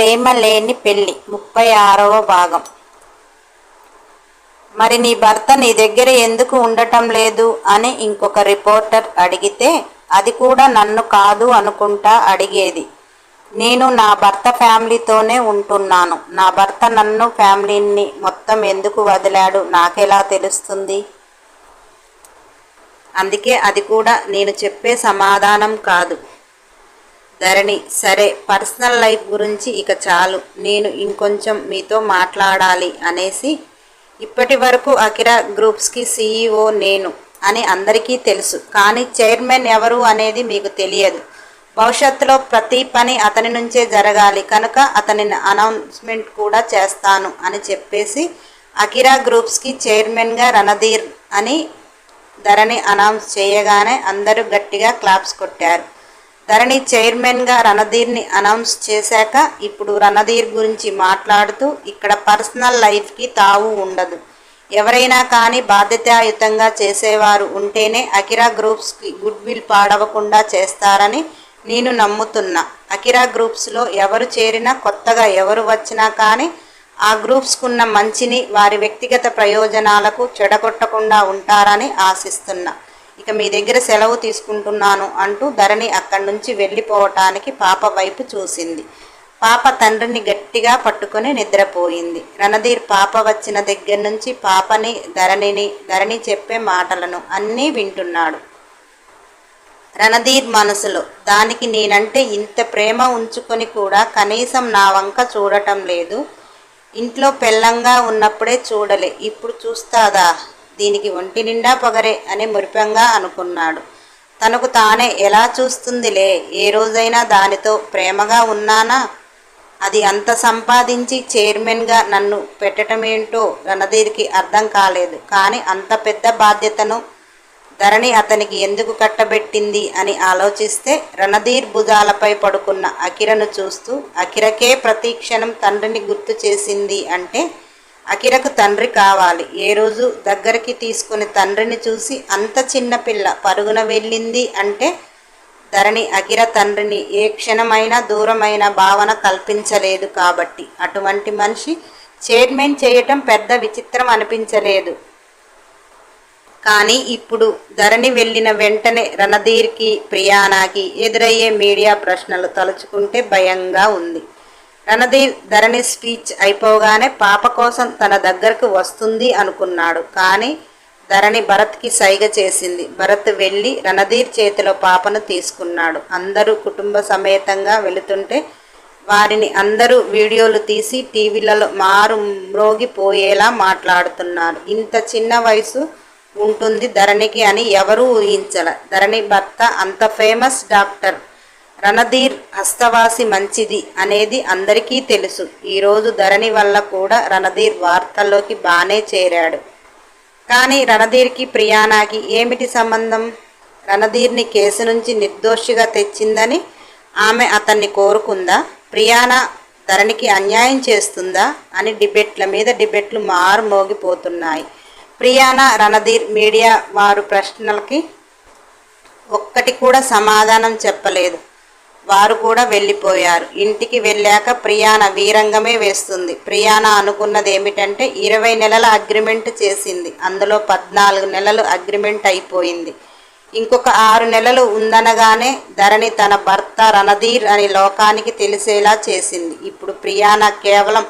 ప్రేమ లేని పెళ్ళి. ముప్పై ఆరవ భాగం. మరి నీ భర్త నీ దగ్గర ఎందుకు ఉండటం లేదు అని ఇంకొక రిపోర్టర్ అడిగితే అది కూడా నన్ను కాదు అనుకుంటా అడిగేది. నేను నా భర్త ఫ్యామిలీతోనే ఉంటున్నాను. నా భర్త నన్ను ఫ్యామిలీని మొత్తం ఎందుకు వదిలాడు? నాకెలా తెలుస్తుంది? అందుకే అది కూడా నేను చెప్పే సమాధానం కాదు. ధరణి. సరే పర్సనల్ లైఫ్ గురించి ఇక చాలు. నేను ఇంకొంచెం మీతో మాట్లాడాలి అనేసి ఇప్పటి వరకు అకిరా గ్రూప్స్కి సీఈఓ నేను అని అందరికీ తెలుసు. కానీ చైర్మన్ ఎవరు అనేది మీకు తెలియదు. భవిష్యత్తులో ప్రతి పని అతని నుంచే జరగాలి. కనుక అతని అనౌన్స్మెంట్ కూడా చేస్తాను అని చెప్పేసి అకిరా గ్రూప్స్కి చైర్మన్గా రణధీర్ అని ధరణి అనౌన్స్ చేయగానే అందరూ గట్టిగా క్లాప్స్ కొట్టారు. ధరణి చైర్మన్గా రణధీర్ని అనౌన్స్ చేశాక ఇప్పుడు రణధీర్ గురించి మాట్లాడుతూ ఇక్కడ పర్సనల్ లైఫ్కి తావు ఉండదు. ఎవరైనా కానీ బాధ్యతాయుతంగా చేసేవారు ఉంటేనే అకిరా గ్రూప్స్కి గుడ్ విల్ పాడవకుండా చేస్తారని నేను నమ్ముతున్నా. అకిరా గ్రూప్స్లో ఎవరు చేరినా కొత్తగా ఎవరు వచ్చినా కానీ ఆ గ్రూప్స్కున్న మంచిని వారి వ్యక్తిగత ప్రయోజనాలకు చెడగొట్టకుండా ఉంటారని ఆశిస్తున్నా. ఇక మీ దగ్గర సెలవు తీసుకుంటున్నాను అంటూ ధరణి అక్కడి నుంచి వెళ్ళిపోవటానికి పాప వైపు చూసింది. పాప తండ్రిని గట్టిగా పట్టుకొని నిద్రపోయింది. రణధీర్ పాప వచ్చిన దగ్గర నుంచి పాపని ధరణిని ధరణి చెప్పే మాటలను అన్నీ వింటున్నాడు. రణధీర్ మనసులో దానికి నేనంటే ఇంత ప్రేమ ఉంచుకొని కూడా కనీసం నా వంక చూడటం లేదు. ఇంట్లో పెళ్ళంగా ఉన్నప్పుడే చూడలే ఇప్పుడు చూస్తాదా? దీనికి ఒంటి నిండా పొగరే అని మురిపంగా అనుకున్నాడు. తనకు తానే ఎలా చూస్తుందిలే? ఏ రోజైనా దానితో ప్రేమగా ఉన్నానా? అది అంత సంపాదించి చైర్మన్గా నన్ను పెట్టటమేంటో రణధీర్కి అర్థం కాలేదు. కానీ అంత పెద్ద బాధ్యతను ధరణి అతనికి ఎందుకు కట్టబెట్టింది అని ఆలోచిస్తే రణధీర్ భుజాలపై పడుకున్న అకిరను చూస్తూ అకిరకే ప్రతి క్షణం తండ్రిని గుర్తు చేసింది అంటే అకిరకు తండ్రి కావాలి. ఏ రోజు దగ్గరికి తీసుకుని తండ్రిని చూసి అంత చిన్న పిల్ల పరుగున వెళ్ళింది అంటే ధరణి అకిర తండ్రిని ఏ క్షణమైనా దూరమైన భావన కల్పించలేదు కాబట్టి. అటువంటి మనిషి చైర్మన్ చేయటం పెద్ద విచిత్రం అనిపించలేదు. కానీ ఇప్పుడు ధరణి వెళ్ళిన వెంటనే రణధీర్కి ప్రియానాకి ఎదురయ్యే మీడియా ప్రశ్నలు తలుచుకుంటే భయంగా ఉంది. రణధీర్ ధరణి స్పీచ్ అయిపోగానే పాప కోసం తన దగ్గరకు వస్తుంది అనుకున్నాడు. కానీ ధరణి భరత్కి సైగ చేసింది. భరత్ వెళ్ళి రణధీర్ చేతిలో పాపను తీసుకున్నాడు. అందరూ కుటుంబ సమేతంగా వెళుతుంటే వారిని అందరూ వీడియోలు తీసి టీవీలలో మారు మ్రోగిపోయేలా మాట్లాడుతున్నారు. ఇంత చిన్న వయసు ఉంటుంది ధరణికి అని ఎవరూ ఊహించల. ధరణి భర్త అంత ఫేమస్ డాక్టర్. రణధీర్ హస్తవాసి మంచిది అనేది అందరికీ తెలుసు. ఈరోజు ధరణి వల్ల కూడా రణధీర్ వార్తల్లోకి బాగానే చేరాడు. కానీ రణధీర్కి ప్రియానాకి ఏమిటి సంబంధం? రణధీర్ని కేసు నుంచి నిర్దోషిగా తెచ్చిందని ఆమె అతన్ని కోరుకుందా? ప్రియానా ధరణికి అన్యాయం చేస్తుందా? అని డిబేట్ల మీద డిబేట్లు మారు మోగిపోతున్నాయి. ప్రియానా రణధీర్ మీడియా వారు ప్రశ్నలకి ఒక్కటి కూడా సమాధానం చెప్పలేదు. వారు కూడా వెళ్ళిపోయారు. ఇంటికి వెళ్ళాక ప్రియాన వీరంగమే వేస్తుంది. ప్రియాన అనుకున్నది ఏమిటంటే ఇరవై నెలల అగ్రిమెంట్ చేసింది. అందులో పద్నాలుగు నెలలు అగ్రిమెంట్ అయిపోయింది. ఇంకొక ఆరు నెలలు ఉందనగానే ధరణి తన భర్త రణధీర్ అని లోకానికి తెలిసేలా చేసింది. ఇప్పుడు ప్రియాన కేవలం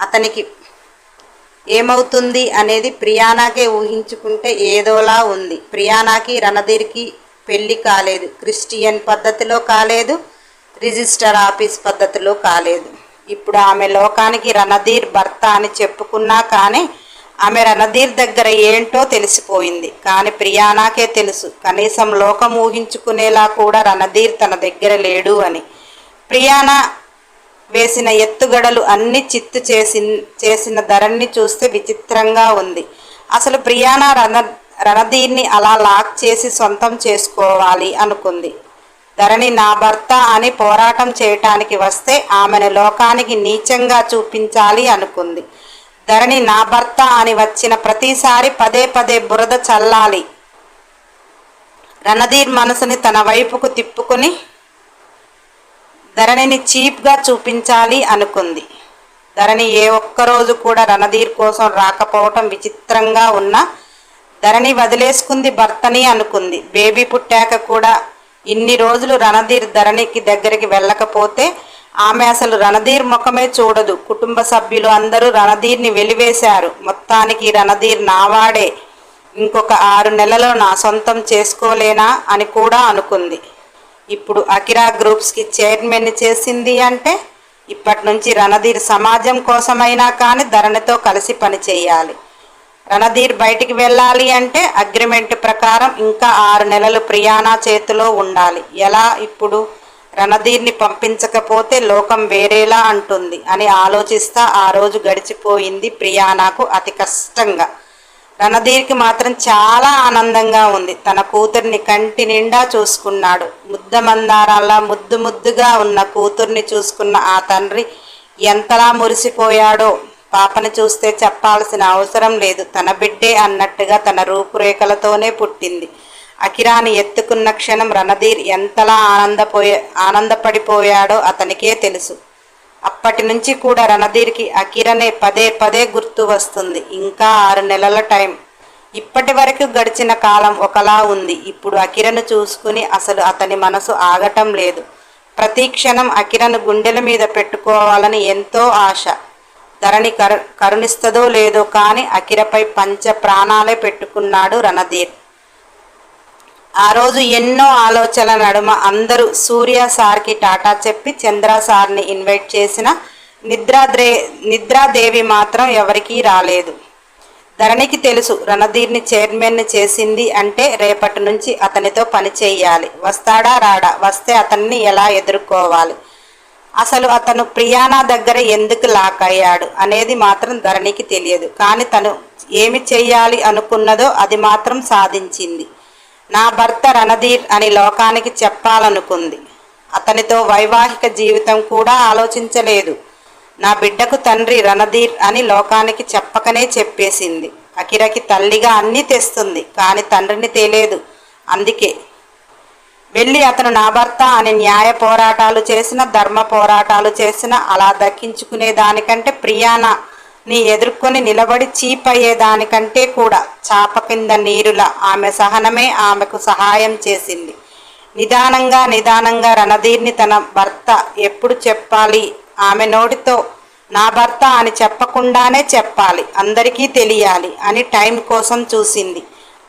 అతనికి ఏమవుతుంది అనేది ప్రియానాకే ఊహించుకుంటే ఏదోలా ఉంది. ప్రియానాకి రణధీర్కి పెళ్ళి కాలేదు. క్రిస్టియన్ పద్ధతిలో కాలేదు. రిజిస్టర్ ఆఫీస్ పద్ధతిలో కాలేదు. ఇప్పుడు ఆమె లోకానికి రణధీర్ భర్త అని చెప్పుకున్నా కానీ ఆమె రణధీర్ దగ్గర ఏంటో తెలిసిపోయింది. కానీ ప్రియానాకే తెలుసు. కనీసం లోకం ఊహించుకునేలా కూడా రణధీర్ తన దగ్గర లేడు అని. ప్రియానా వేసిన ఎత్తుగడలు అన్ని చిత్తు చేసి చేసిన ధరన్ని చూస్తే విచిత్రంగా ఉంది. అసలు ప్రియానా రణ రణధీర్ని అలా లాక్ చేసి సొంతం చేసుకోవాలి అనుకుంది. ధరణి నా భర్త అని పోరాటం చేయటానికి వస్తే ఆమెను లోకానికి నీచంగా చూపించాలి అనుకుంది. ధరణి నా భర్త అని వచ్చిన ప్రతిసారి పదే పదే బురద చల్లాలి. రణధీర్ మనసుని తన వైపుకు తిప్పుకొని ధరణిని చీప్గా చూపించాలి అనుకుంది. ధరణి ఏ ఒక్కరోజు కూడా రణధీర్ కోసం రాకపోవటం విచిత్రంగా ఉన్న ధరణి వదిలేసుకుంది భర్తని అనుకుంది. బేబీ పుట్టాక కూడా ఇన్ని రోజులు రణధీర్ ధరణికి దగ్గరికి వెళ్ళకపోతే ఆమె అసలు రణధీర్ ముఖమే చూడదు. కుటుంబ సభ్యులు అందరూ రణధీర్ని వెలివేశారు. మొత్తానికి రణధీర్ నావాడే. ఇంకొక ఆరు నెలలో నా సొంతం చేసుకోలేనా అని కూడా అనుకుంది. ఇప్పుడు అకిరా గ్రూప్స్కి చైర్మన్ చేసింది అంటే ఇప్పటి నుంచి రణధీర్ సమాజం కోసమైనా కానీ ధరణితో కలిసి పనిచేయాలి రణధీర్ బయటికి వెళ్ళాలి అంటే అగ్రిమెంట్ ప్రకారం ఇంకా ఆరు నెలలు ప్రియానా చేతిలో ఉండాలి. ఎలా ఇప్పుడు? రణధీర్ని పంపించకపోతే లోకం వేరేలా అంటుంది అని ఆలోచిస్తా ఆ రోజు గడిచిపోయింది ప్రియానాకు అతి కష్టంగా. రణధీర్కి మాత్రం చాలా ఆనందంగా ఉంది. తన కూతుర్ని కంటి నిండా చూసుకున్నాడు. ముద్ద మందారాల్లో ముద్దు ముద్దుగా ఉన్న కూతుర్ని చూసుకున్న ఆ తండ్రి ఎంతలా మురిసిపోయాడో పాపను చూస్తే చెప్పాల్సిన అవసరం లేదు. తన బిడ్డే అన్నట్టుగా తన రూపురేఖలతోనే పుట్టింది. అకిరాని ఎత్తుకున్న క్షణం రణధీర్ ఎంతలా ఆనందపోయే ఆనందపడిపోయాడో అతనికే తెలుసు. అప్పటి నుంచి కూడా రణధీర్కి అకిరనే పదే పదే గుర్తు వస్తుంది. ఇంకా ఆరు నెలల టైం. ఇప్పటి వరకు గడిచిన కాలం ఒకలా ఉంది. ఇప్పుడు అకిరను చూసుకుని అసలు అతని మనసు ఆగటం లేదు. ప్రతి క్షణం అకిరను గుండెల మీద పెట్టుకోవాలని ఎంతో ఆశ. ధరణి కరు కరుణిస్తుందో లేదో కానీ అఖిరపై పంచ ప్రాణాలే పెట్టుకున్నాడు రణధీర్. ఆ రోజు ఎన్నో ఆలోచనల నడుమ అందరూ సూర్య సార్కి టాటా చెప్పి చంద్ర సార్ని ఇన్వైట్ చేసిన నిద్రాద్రే నిద్రాదేవి మాత్రం ఎవరికీ రాలేదు. ధరణికి తెలుసు రణధీర్ని చైర్మన్ చేసింది అంటే రేపటి నుంచి అతనితో పని చేయాలి. వస్తాడా రాడా? వస్తే అతన్ని ఎలా ఎదుర్కోవాలి? అసలు అతను ప్రియానా దగ్గర ఎందుకు లాక్ అయ్యాడు అనేది మాత్రం ధరణికి తెలియదు. కానీ తను ఏమి చెయ్యాలి అనుకున్నదో అది మాత్రం సాధించింది. నా భర్త రణధీర్ అని లోకానికి చెప్పాలనుకుంది. అతనితో వైవాహిక జీవితం కూడా ఆలోచించలేదు. నా బిడ్డకు తండ్రి రణధీర్ అని లోకానికి చెప్పకనే చెప్పేసింది. అకిరకి తల్లిగా అన్నీ తెస్తుంది. కానీ తండ్రిని తేలేదు. అందుకే వెళ్ళి అతను నా భర్త అని న్యాయ పోరాటాలు చేసిన ధర్మ పోరాటాలు చేసిన అలా దక్కించుకునే దానికంటే ప్రియానా నీ ఎదుర్కొని నిలబడి చీప్ అయ్యేదానికంటే కూడా చాప కింద నీరుల ఆమె సహనమే ఆమెకు సహాయం చేసింది. నిదానంగా నిదానంగా రణధీర్ని తన భర్త ఎప్పుడు చెప్పాలి? ఆమె నోటితో నా భర్త అని చెప్పకుండానే చెప్పాలి అందరికీ తెలియాలి అని టైం కోసం చూసింది.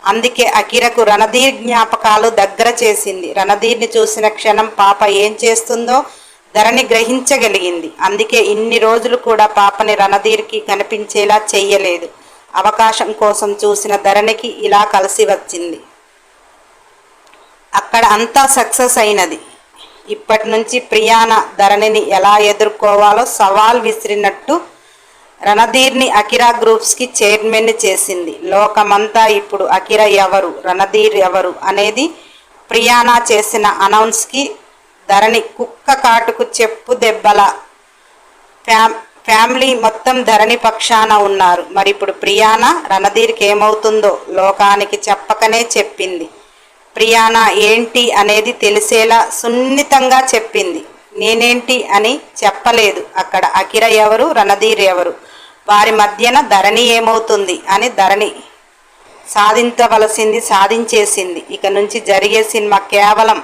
అందుకే అకిరకు రణధీర్ జ్ఞాపకాలు దగ్గర చేసింది. రణధీర్ని చూసిన క్షణం పాప ఏం చేస్తుందో ధరణి గ్రహించగలిగింది. అందుకే ఇన్ని రోజులు కూడా పాపని రణధీర్కి కనిపించేలా చెయ్యలేదు. అవకాశం కోసం చూసిన ధరణికి ఇలా కలిసి వచ్చింది. అక్కడ అంతా సక్సెస్ అయినది. ఇప్పటి నుంచి ప్రియాన ధరణిని ఎలా ఎదుర్కోవాలో సవాల్ విసిరినట్టు రణధీర్ని అకిరా గ్రూప్స్కి చైర్మన్ చేసింది. లోకమంతా ఇప్పుడు అకిరా ఎవరు రణధీర్ ఎవరు అనేది ప్రియానా చేసిన అనౌన్స్కి ధరణి కుక్క కాటుకు చెప్పు దెబ్బల ఫ్యామ్ ఫ్యామిలీ మొత్తం ధరణి పక్షాన ఉన్నారు. మరి ఇప్పుడు ప్రియానా రణధీర్కి ఏమవుతుందో లోకానికి చెప్పకనే చెప్పింది. ప్రియానా ఏంటి అనేది తెలిసేలా సున్నితంగా చెప్పింది. నేనేంటి అని చెప్పలేదు. అక్కడ అకిర ఎవరు రణధీర్ ఎవరు? వారి మధ్యన ధరణి ఏమవుతుంది అని ధరణి సాధించవలసింది సాధించేసింది. ఇక నుంచి జరిగే సినిమా కేవలం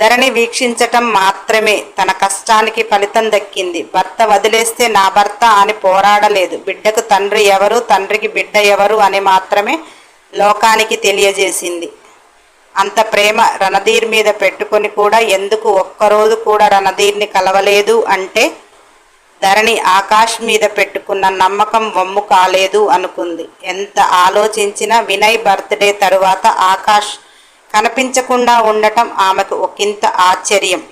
ధరణి వీక్షించటం మాత్రమే తన కష్టానికి ఫలితం దక్కింది. భర్త వదిలేస్తే నా భర్త అని పోరాడలేదు. బిడ్డకు తండ్రి ఎవరు తండ్రికి బిడ్డ ఎవరు అని మాత్రమే లోకానికి తెలియజేసింది. అంత ప్రేమ రణధీర్ మీద పెట్టుకొని కూడా ఎందుకు ఒక్కరోజు కూడా రణధీర్ని కలవలేదు అంటే ధరణి ఆకాష్ మీద పెట్టుకున్న నమ్మకం వమ్ము కాలేదు అనుకుంది. ఎంత ఆలోచించినా వినయ్ బర్త్డే తరువాత ఆకాష్ కనిపించకుండా ఉండటం ఆమెకు ఒకంత ఆశ్చర్యం.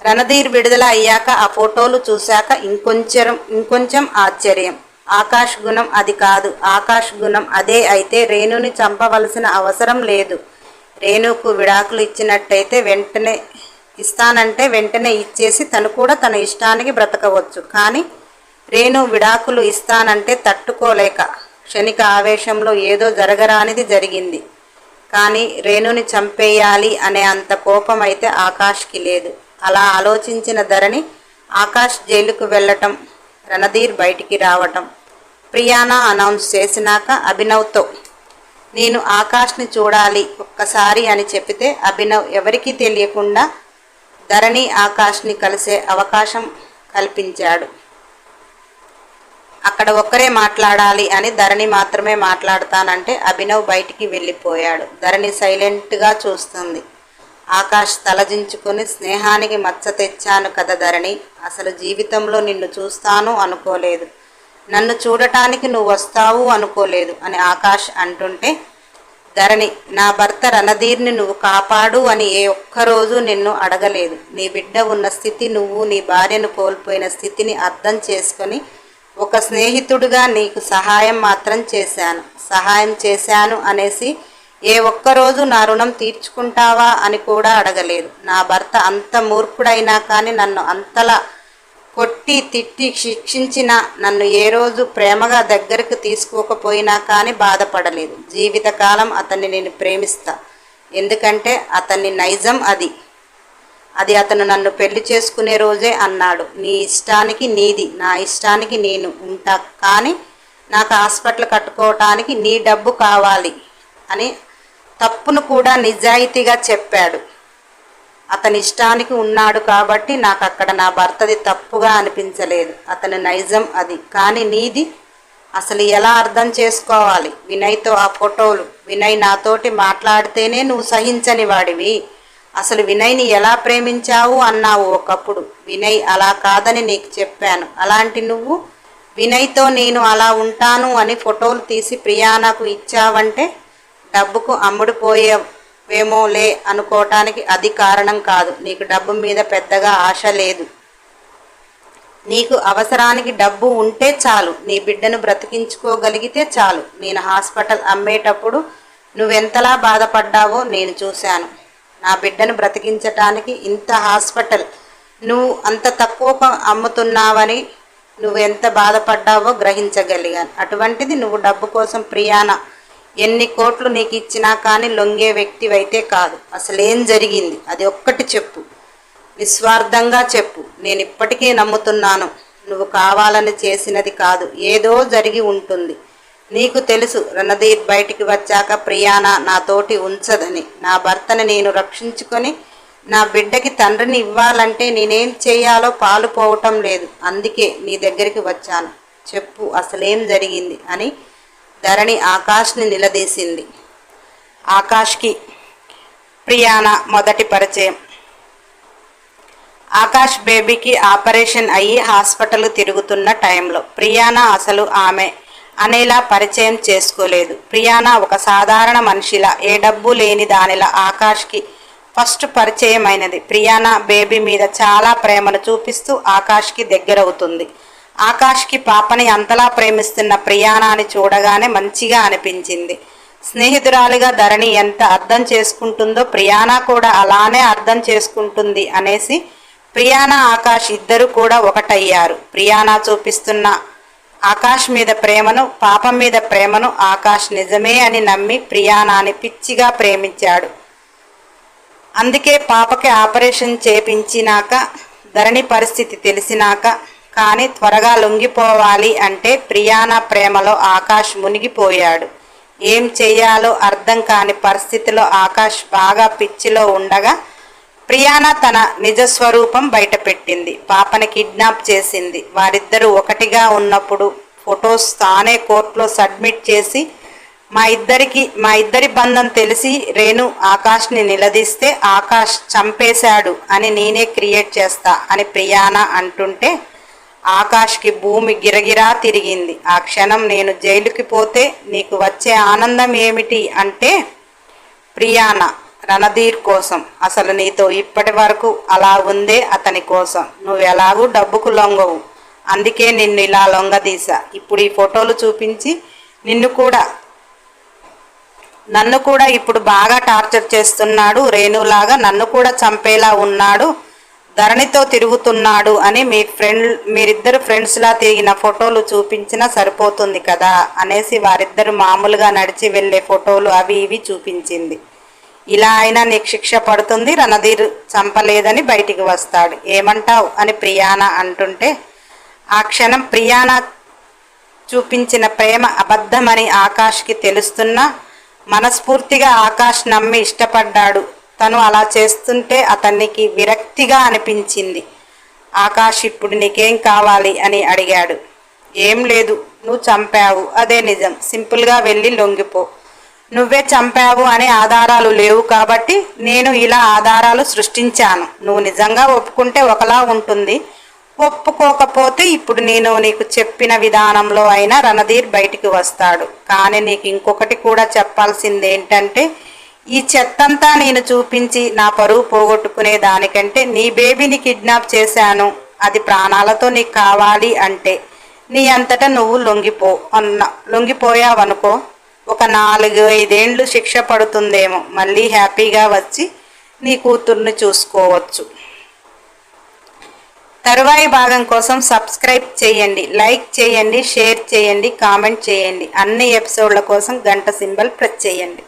రణధీర్ విడుదల అయ్యాక ఆ ఫోటోలు చూశాక ఇంకొంచెం ఇంకొంచెం ఆశ్చర్యం. ఆకాష్ గుణం అది కాదు. ఆకాష్ గుణం అదే అయితే రేణుని చంపవలసిన అవసరం లేదు. రేణుకు విడాకులు ఇచ్చినట్టయితే వెంటనే ఇస్తానంటే వెంటనే ఇచ్చేసి తను కూడా తన ఇష్టానికి బ్రతకవచ్చు. కానీ రేణు విడాకులు ఇస్తానంటే తట్టుకోలేక క్షణిక ఆవేశంలో ఏదో జరగరానిది జరిగింది. కానీ రేణుని చంపేయాలి అనే అంత కోపం అయితే ఆకాష్కి లేదు. అలా ఆలోచించిన ధరణి ఆకాష్ జైలుకు వెళ్ళటం రణధీర్ బయటికి రావటం ప్రియానా అనౌన్స్ చేసినాక అభినవ్తో నేను ఆకాష్ని చూడాలి ఒక్కసారి అని చెప్తే అభినవ్ ఎవరికీ తెలియకుండా ధరణి ఆకాష్ని కలిసే అవకాశం కల్పించాడు. అక్కడ ఒక్కరే మాట్లాడాలి అని ధరణి మాత్రమే మాట్లాడతానంటే అభినవ్ బయటికి వెళ్ళిపోయాడు. ధరణి సైలెంట్గా చూస్తుంది. ఆకాష్ తలదించుకొని స్నేహానికి మచ్చ తెచ్చాను కదా ధరణి అసలు జీవితంలో నిన్ను చూస్తాను అనుకోలేదు. నన్ను చూడటానికి నువ్వు వస్తావు అనుకోలేదు అని ఆకాష్ అంటుంటే ధరణి నా భర్త రణధీర్ని నువ్వు కాపాడు అని ఏ ఒక్కరోజు నిన్ను అడగలేదు. నీ బిడ్డ ఉన్న స్థితి నువ్వు నీ భార్యను కోల్పోయిన స్థితిని అర్థం చేసుకొని ఒక స్నేహితుడుగా నీకు సహాయం మాత్రం చేశాను. సహాయం చేశాను అనేసి ఏ ఒక్కరోజు నా రుణం తీర్చుకుంటావా అని కూడా అడగలేదు. నా భర్త అంత మూర్ఖుడైనా కానీ నన్ను అంతలా కొట్టి తిట్టి శిక్షించిన నన్ను ఏ రోజు ప్రేమగా దగ్గరకు తీసుకోకపోయినా కానీ బాధపడలేదు. జీవితకాలం అతన్ని నేను ప్రేమిస్తా. ఎందుకంటే అతన్ని నైజం అది. అది అతను నన్ను పెళ్ళి చేసుకునే రోజే అన్నాడు. నీ ఇష్టానికి నీది నా ఇష్టానికి నేను ఉంటా. కానీ నాకు హాస్పిటల్ కట్టుకోవటానికి నీ డబ్బు కావాలి అని తప్పును కూడా నిజాయితీగా చెప్పాడు. అతని ఇష్టానికి ఉన్నాడు కాబట్టి నాకు అక్కడ నా భర్తది తప్పుగా అనిపించలేదు. అతని నైజం అది. కానీ నీది అసలు ఎలా అర్థం చేసుకోవాలి? వినయ్తో ఆ ఫోటోలు. వినయ్ నాతోటి మాట్లాడితేనే నువ్వు సహించని వాడివి. అసలు వినయ్ని ఎలా ప్రేమించావు అన్నావు ఒకప్పుడు. వినయ్ అలా కాదని నీకు చెప్పాను. అలాంటి నువ్వు వినయ్తో నేను అలా ఉంటాను అని ఫోటోలు తీసి ప్రియానకు ఇచ్చావంటే డబ్బుకు వేమోలే అనుకోవటానికి అది కారణం కాదు. నీకు డబ్బు మీద పెద్దగా ఆశ లేదు. నీకు అవసరానికి డబ్బు ఉంటే చాలు. నీ బిడ్డను బ్రతికించుకోగలిగితే చాలు. నేను హాస్పిటల్ అమ్మేటప్పుడు నువ్వెంతలా బాధపడ్డావో నేను చూశాను. నా బిడ్డను బ్రతికించటానికి ఇంత హాస్పిటల్. నువ్వు అంత తక్కువ అమ్ముతున్నావని నువ్వు ఎంత బాధపడ్డావో గ్రహించగలిగాను. అటువంటిది నువ్వు డబ్బు కోసం ప్రియాన ఎన్ని కోట్లు నీకు ఇచ్చినా కానీ లొంగే వ్యక్తివైతే కాదు. అసలేం జరిగింది? అది ఒక్కటి చెప్పు. నిస్వార్థంగా చెప్పు. నేను ఇప్పటికే నమ్ముతున్నాను. నువ్వు కావాలని చేసినది కాదు. ఏదో జరిగి ఉంటుంది. నీకు తెలుసు రణధీర్ బయటికి వచ్చాక ప్రియాన నాతోటి ఉంచదని. నా భర్తని నేను రక్షించుకొని నా బిడ్డకి తండ్రిని ఇవ్వాలంటే నేనేం చేయాలో పాలు పోవటం లేదు. అందుకే నీ దగ్గరికి వచ్చాను. చెప్పు అసలేం జరిగింది? అని ధరణి ఆకాష్ని నిలదీసింది. ఆకాష్కి ప్రియాన మొదటి పరిచయం. ఆకాష్ బేబీకి ఆపరేషన్ అయ్యి హాస్పిటల్ తిరుగుతున్న టైంలో ప్రియానా అసలు ఆమె అనేలా పరిచయం చేసుకోలేదు. ప్రియానా ఒక సాధారణ మనిషిలా ఏ డబ్బు లేని దానిలా ఆకాష్కి ఫస్ట్ పరిచయం అయినది ప్రియానా బేబీ మీద చాలా ప్రేమను చూపిస్తూ ఆకాష్కి దగ్గరవుతుంది. ఆకాష్కి పాపని అంతలా ప్రేమిస్తున్న ప్రియానాని చూడగానే మంచిగా అనిపించింది. స్నేహితురాలిగా ధరణి ఎంత అర్థం చేసుకుంటుందో ప్రియానా కూడా అలానే అర్థం చేసుకుంటుంది అనేసి ప్రియానా ఆకాష్ ఇద్దరు కూడా ఒకటయ్యారు. ప్రియానా చూపిస్తున్న ఆకాష్ మీద ప్రేమను పాపం మీద ప్రేమను ఆకాష్ నిజమే అని నమ్మి ప్రియానాని పిచ్చిగా ప్రేమించాడు. అందుకే పాపకి ఆపరేషన్ చేపించినాక ధరణి పరిస్థితి తెలిసినాక కానీ త్వరగా లొంగిపోవాలి అంటే ప్రియానా ప్రేమలో ఆకాష్ మునిగిపోయాడు. ఏం చెయ్యాలో అర్థం కాని పరిస్థితిలో ఆకాష్ బాగా పిచ్చిలో ఉండగా ప్రియానా తన నిజస్వరూపం బయటపెట్టింది. పాపని కిడ్నాప్ చేసింది. వారిద్దరూ ఒకటిగా ఉన్నప్పుడు ఫొటోస్ తానే కోర్టులో సబ్మిట్ చేసి మా ఇద్దరికి మా ఇద్దరి బంధం తెలిసి రేణు ఆకాష్ని నిలదీస్తే ఆకాష్ చంపేశాడు అని నేనే క్రియేట్ చేస్తా అని ప్రియానా అంటుంటే ఆకాష్కి భూమి గిరగిరా తిరిగింది. ఆ క్షణం నేను జైలుకి పోతే నీకు వచ్చే ఆనందం ఏమిటి అంటే ప్రియానా రణధీర్ కోసం. అసలు నీతో ఇప్పటి వరకు అలా ఉందే అతని కోసం. నువ్వు ఎలాగూ డబ్బుకు లొంగవు. అందుకే నిన్ను ఇలా లొంగదీశా. ఇప్పుడు ఈ ఫోటోలు చూపించి నిన్ను కూడా నన్ను కూడా ఇప్పుడు బాగా టార్చర్ చేస్తున్నాడు రేణులాగా నన్ను కూడా చంపేలా ఉన్నాడు ధరణితో తిరుగుతున్నాడు అని మీ ఫ్రెండ్ మీరిద్దరు ఫ్రెండ్స్లా తిరిగిన ఫోటోలు చూపించినా సరిపోతుంది కదా అనేసి వారిద్దరు మామూలుగా నడిచి వెళ్ళే ఫోటోలు అవి ఇవి చూపించింది. ఇలా అయినా నీకు శిక్ష పడుతుంది రణధీర్ చంపలేదని బయటికి వస్తాడు. ఏమంటావు? అని ప్రియాన అంటుంటే ఆ క్షణం ప్రియాన చూపించిన ప్రేమ అబద్ధమని ఆకాష్కి తెలుస్తున్నా మనస్ఫూర్తిగా ఆకాష్ నమ్మి ఇష్టపడ్డాడు. తను అలా చేస్తుంటే అతనికి విరక్తిగా అనిపించింది. ఆకాష్ ఇప్పుడు నీకేం కావాలి అని అడిగాడు. ఏం లేదు నువ్వు చంపావు. అదే నిజం. సింపుల్గా వెళ్ళి లొంగిపో. నువ్వే చంపావు అనే ఆధారాలు లేవు కాబట్టి నేను ఇలా ఆధారాలు సృష్టించాను. నువ్వు నిజంగా ఒప్పుకుంటే ఒకలా ఉంటుంది. ఒప్పుకోకపోతే ఇప్పుడు నేను నీకు చెప్పిన విధానంలో అయినా రణధీర్ బయటికి వస్తాడు. కానీ నీకు ఇంకొకటి కూడా చెప్పాల్సింది ఏంటంటే ఈ చెత్తంతా నేను చూపించి నా పరువు పోగొట్టుకునే దానికంటే నీ బేబీని కిడ్నాప్ చేశాను. అది ప్రాణాలతో నీకు కావాలి అంటే నీ అంతటా నువ్వు లొంగిపో అన్న లొంగిపోయావనుకో ఒక నాలుగు ఐదేండ్లు శిక్ష పడుతుందేమో. మళ్ళీ హ్యాపీగా వచ్చి నీ కూతుర్ని చూసుకోవచ్చు. తరువాయి భాగం కోసం సబ్స్క్రైబ్ చేయండి లైక్ చేయండి షేర్ చేయండి కామెంట్ చేయండి. అన్ని ఎపిసోడ్ల కోసం గంట సింబల్ ప్రెస్ చేయండి.